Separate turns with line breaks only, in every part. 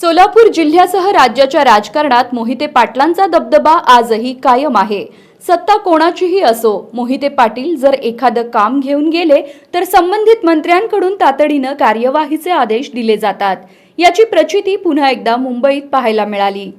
सोलापूर जिल्ह्यासह राज्याच्या राजकारणात मोहिते पाटलांचा दबदबा आजही कायम आहे. सत्ता कोणाचीही असो मोहिते पाटील जर एखादं काम घेऊन गेले तर संबंधित मंत्र्यांकडून तातडीनं कार्यवाहीचे आदेश दिले जातात. याची प्रचिती पुन्हा एकदा मुंबईत पाहायला मिळाली.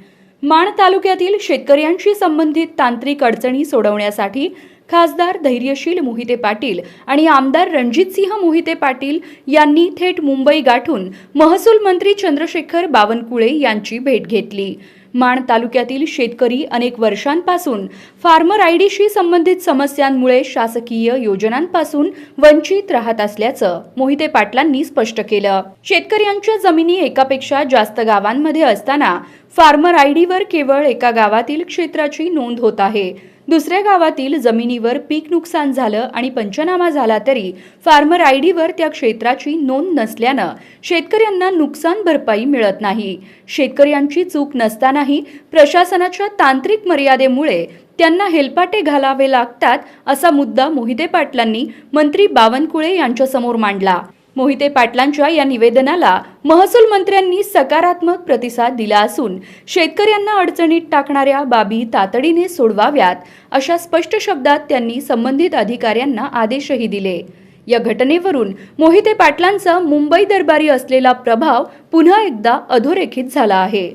माण तालुक्यातील शेतकऱ्यांशी संबंधित तांत्रिक अडचणी सोडवण्यासाठी खासदार धैर्यशील मोहिते पाटील आणि आमदार रणजितसिंह मोहिते पाटील यांनी थेट मुंबई गाठून महसूल मंत्री चंद्रशेखर बावनकुळे यांची भेट घेतली. माण तालुक्यातील शेतकरी अनेक वर्षांपासून फार्मर आयडीशी संबंधित समस्यांमुळे शासकीय योजनांपासून वंचित राहत असल्याचं मोहिते पाटलांनी स्पष्ट केलं. शेतकऱ्यांच्या जमिनी एकापेक्षा जास्त गावांमध्ये असताना फार्मर आयडीवर केवळ एका गावातील क्षेत्राची नोंद होत आहे. दुसऱ्या गावातील जमिनीवर पीक नुकसान झालं आणि पंचनामा झाला तरी फार्मर आय डीवर त्या क्षेत्राची नोंद नसल्यानं शेतकऱ्यांना नुकसान भरपाई मिळत नाही. शेतकऱ्यांची चूक नसतानाही प्रशासनाच्या तांत्रिक मर्यादेमुळे त्यांना हेलपाटे घालावे लागतात असा मुद्दा मोहिते पाटलांनी मंत्री बावनकुळे यांच्यासमोर मांडला. मोहिते पाटलांच्या या निवेदनाला महसूल मंत्र्यांनी सकारात्मक प्रतिसाद दिला असून शेतकऱ्यांना अडचणीत टाकणाऱ्या बाबी तातडीने सोडवाव्यात अशा स्पष्ट शब्दात त्यांनी संबंधित अधिकाऱ्यांना आदेशही दिले. या घटनेवरून मोहिते पाटलांचा मुंबई दरबारी असलेला प्रभाव पुन्हा एकदा अधोरेखित झाला आहे.